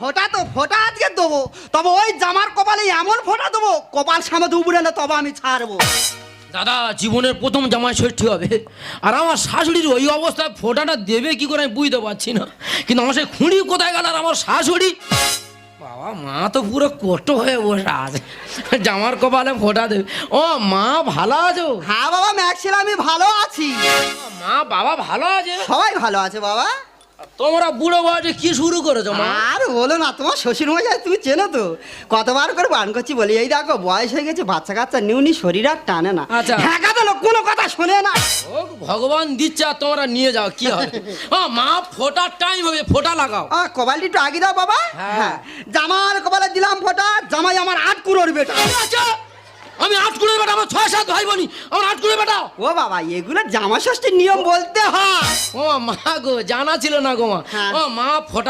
ফোটা তো ফোটা আজকে দেবো। তবে ওই জামার কপালে এমন ফোটা দেবো কপাল সামনে দুপুরে না তবে আমি ছাড়বো। দাদা জীবনের প্রথম জামাই ষষ্ঠী হবে। আর আমার শাশুড়ির ওই অবস্থায় ফোটাটা দেবে কি করে আমি বুঝতে পারছি না। কিন্তু আমার সেই খুঁড়ি কোথায় গেল আর আমার শাশুড়ি? বাবা মা তো পুরো কষ্ট হয়ে বসে আছে। জামার কপালে ফোটা দেবে। ও মা ভালো আছো? হ্যাঁ বাবা ম্যাক্সিল আমি ভালো আছি। মা বাবা ভালো আছে? সবাই ভালো আছে বাবা। তোমরা বুড়ো বয়সে কি শুরু করেছ মা? আর বলো না তোমার শ্বশুর মশাই তুমি চেনো তো? কতবার করে বান করছি বলি এই দেখো বয়স হয়ে গেছে বাচ্চা কাচ্চা নিউ নিউনি শরীর আর টানে না। আচ্ছা। হ্যাঁ কোনো কথা শোনে না। ও ভগবান দিচ্ছে আর তোমরা নিয়ে যাও কি হবে? ও মা ফোটার টাইম হবে ফোটা লাগাও। আ, কপালটি একটু আগে দাও বাবা। হ্যাঁ। হ্যাঁ। জামার কপালে দিলাম ফোটা জামাই আমার আট কুড়োর বেটা। আচ্ছা, আমি আট করে বেটা আমার ছয় সাত ভাই বোনি আমার আট করে বেটা। ও বাবা এগুলো জামা ষষ্ঠীর নিয়ম বলতে হয়। ও মা গো জানা ছিল না গো মা হ্যাঁ। ও মা ফোটা